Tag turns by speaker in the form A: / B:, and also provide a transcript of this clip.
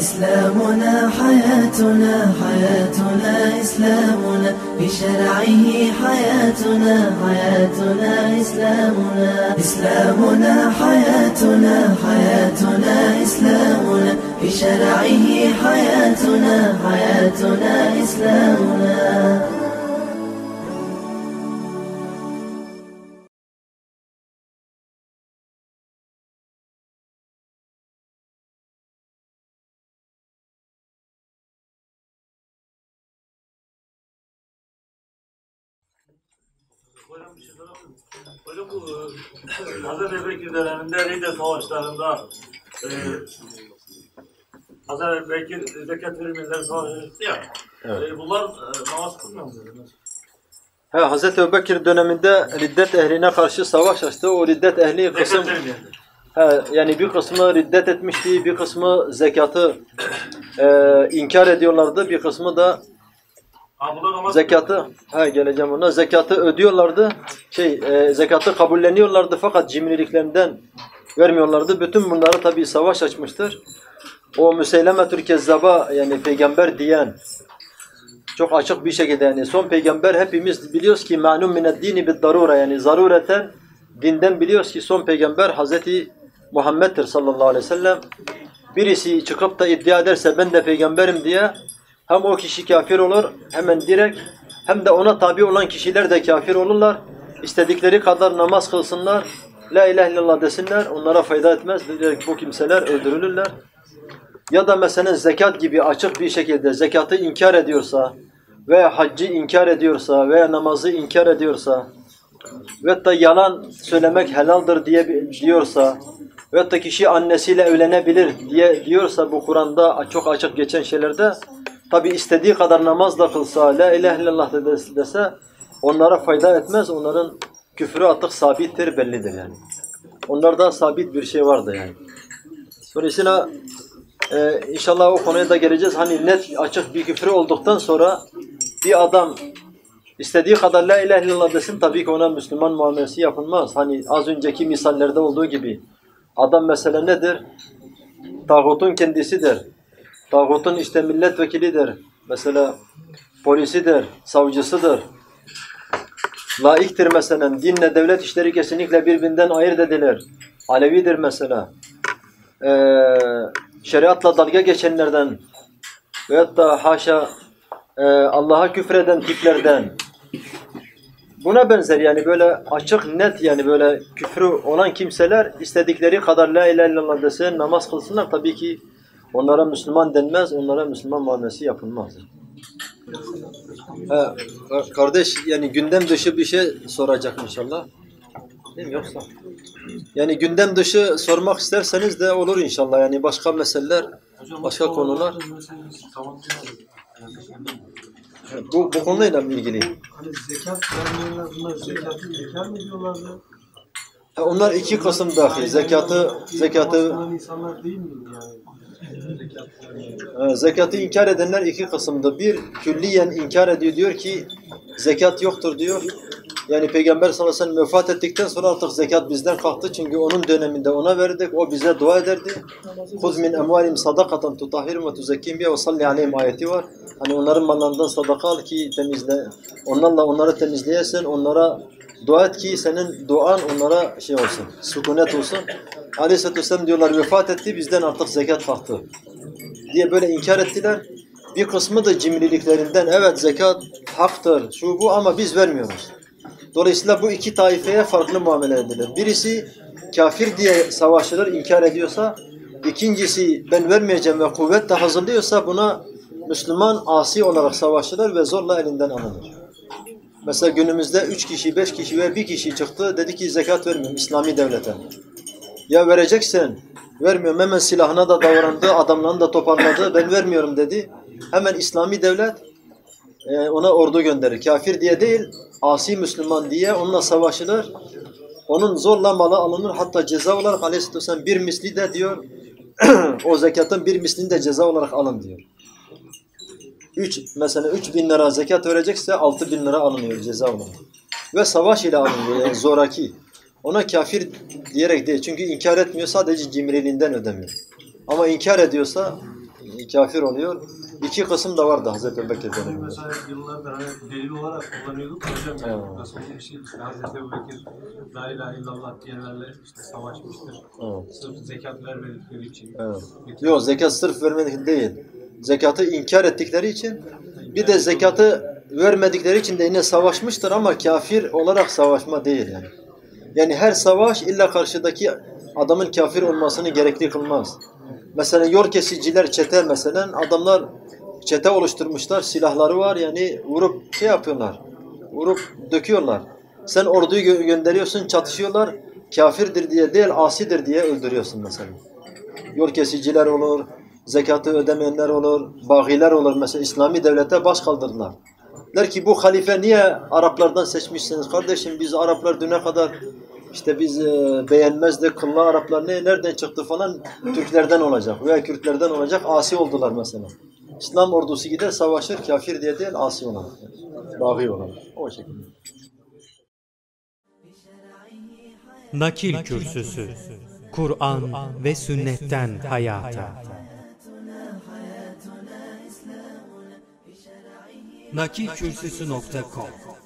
A: إسلامنا حياتنا حياتنا إسلامنا. بشرعه حياتنا حياتنا إسلامنا. إسلامنا حياتنا حياتنا إسلامنا. بشرعه حياتنا حياتنا إسلامنا.
B: Hocam bir şey sorabilir miyim? Hocam bu e, Hazreti Ebubekir döneminde Reyde savaşlarında e, Hazreti Ebubekir zekat vermeyenler savaştı ya.
C: Evet.
B: E, bunlar e, namaz kılmıyor mu? dedi?
C: He, Hazreti Ebubekir döneminde riddet ehline karşı savaş açtı. O riddet ehli kısım, he, yani bir kısmı riddet etmişti, bir kısmı zekatı e, inkar ediyorlardı, bir kısmı da zekatı, he, geleceğim ona, zekatı ödüyorlardı, şey, e, zekatı kabulleniyorlardı fakat cimriliklerinden vermiyorlardı. Bütün bunları tabii savaş açmıştır. O Müseylemetül Kezzaba yani peygamber diyen çok açık bir şekilde yani son peygamber hepimiz biliyoruz ki ma'lum mined dini bid darura yani zarureten dinden biliyoruz ki son peygamber Hazreti Muhammed'dir sallallahu aleyhi ve sellem. Birisi çıkıp da iddia ederse ben de peygamberim diye hem o kişi kafir olur hemen direkt hem de ona tabi olan kişiler de kafir olurlar. İstedikleri kadar namaz kılsınlar. La ilahe illallah desinler. Onlara fayda etmez. Direkt bu kimseler öldürülürler. Ya da mesela zekat gibi açık bir şekilde zekatı inkar ediyorsa ve haccı inkar ediyorsa veya namazı inkar ediyorsa ve da yalan söylemek helaldir diye diyorsa ve da kişi annesiyle evlenebilir diye diyorsa bu Kur'an'da çok açık geçen şeylerde tabi istediği kadar namaz da kılsa la ilahe illallah de des- dese onlara fayda etmez. Onların küfrü artık sabittir bellidir yani. Onlarda sabit bir şey vardı yani. Dolayısıyla ee, inşallah o konuya da geleceğiz. Hani net açık bir küfrü olduktan sonra bir adam istediği kadar la ilahe illallah desin tabii ki ona Müslüman muamelesi yapılmaz. Hani az önceki misallerde olduğu gibi adam mesela nedir? Tağutun kendisidir. Tağutun işte milletvekilidir. Mesela polisidir, savcısıdır. Laiktir mesela. Dinle devlet işleri kesinlikle birbirinden ayırt edilir. Alevidir mesela e, şeriatla dalga geçenlerden veyahut da haşa e, Allah'a küfreden tiplerden buna benzer yani böyle açık net yani böyle küfrü olan kimseler istedikleri kadar la ilahe illallah desin namaz kılsınlar tabii ki onlara Müslüman denmez onlara Müslüman muamelesi yapılmaz. Ha, kardeş yani gündem dışı bir şey soracak inşallah. Değil mi yoksa? Yani gündem dışı sormak isterseniz de olur inşallah. Yani başka meseleler, başka konular. Bu, bu konuyla ilgili.
D: Hani zekat vermeyenler bunlar zekatı inkar mı ediyorlardı?
C: Ha, onlar iki kısım dahi. Zekatı, zekatı,
D: insanlar değil mi yani?
C: Ha, zekatı inkar edenler iki kısımda. Bir, külliyen inkar ediyor. Diyor ki zekat yoktur diyor. Yani Peygamber sallallahu aleyhi ve sellem vefat ettikten sonra artık zekat bizden kalktı. Çünkü onun döneminde ona verdik. O bize dua ederdi. Kuz min emvalim sadakaten tutahhirum ve tuzekkim biha ve salli aleyhim ayeti var. Hani onların mallarından sadaka al ki temizle, onlarla onları temizleyesin, onlara dua et ki senin duan onlara şey olsun, sükunet olsun. Aleyhisselatü Vesselam diyorlar vefat etti bizden artık zekat kalktı diye böyle inkar ettiler. Bir kısmı da cimriliklerinden evet zekat haktır şu bu ama biz vermiyoruz. Dolayısıyla bu iki taifeye farklı muamele edilir. Birisi kafir diye savaşçılar inkar ediyorsa, ikincisi ben vermeyeceğim ve kuvvetle hazırlıyorsa buna Müslüman asi olarak savaşçılar ve zorla elinden alınır. Mesela günümüzde üç kişi, beş kişi ve bir kişi çıktı dedi ki zekat vermiyorum İslami devlete. Ya vereceksin, vermiyorum hemen silahına da davrandı, adamlarını da toparladı, ben vermiyorum dedi. Hemen İslami devlet ona ordu gönderir. Kafir diye değil, asi Müslüman diye onunla savaşılır. Onun zorla malı alınır. Hatta ceza olarak aleyhisselatü vesselam bir misli de diyor, o zekatın bir mislini de ceza olarak alın diyor. Üç, mesela üç bin lira zekat verecekse altı bin lira alınıyor ceza olarak. Ve savaş ile alınıyor yani zoraki. Ona kafir diyerek değil. Çünkü inkar etmiyor sadece cimriliğinden ödemiyor. Ama inkar ediyorsa kafir oluyor. İki kısım da vardı Hazreti Ebu Bekir
D: Biz
C: döneminde.
D: mesela yıllardır hani delil olarak kullanıyorduk hocam yani
C: Evet.
D: nasıl bir şey işte Hazreti Ebu Bekir La ilahe illallah diyenlerle işte savaşmıştır.
C: Evet.
D: Sırf zekat vermedikleri için.
C: Evet. Yok zekat sırf vermedik değil. Zekatı inkar ettikleri için bir de zekatı vermedikleri için de yine savaşmıştır ama kafir olarak savaşma değil yani. Yani her savaş illa karşıdaki adamın kafir olmasını gerekli kılmaz. Mesela yol kesiciler çete mesela adamlar çete oluşturmuşlar silahları var yani vurup şey yapıyorlar. Vurup döküyorlar. Sen orduyu gö- gönderiyorsun çatışıyorlar. Kafirdir diye değil asidir diye öldürüyorsun mesela yol kesiciler olur, zekatı ödemeyenler olur, bağiler olur. Mesela İslami devlete baş kaldırdılar. Der ki bu halife niye Araplardan seçmişsiniz? Kardeşim biz Araplar düne kadar işte biz e, beğenmezdik, kıllı Araplar ne, nereden çıktı falan Türklerden olacak veya Kürtlerden olacak asi oldular mesela. İslam ordusu gider savaşır kafir diye değil asi olarak. Baği olarak. O şekilde.
E: Nakil Kürsüsü Kur'an ve sünnetten hayata nakilkürsüsü.com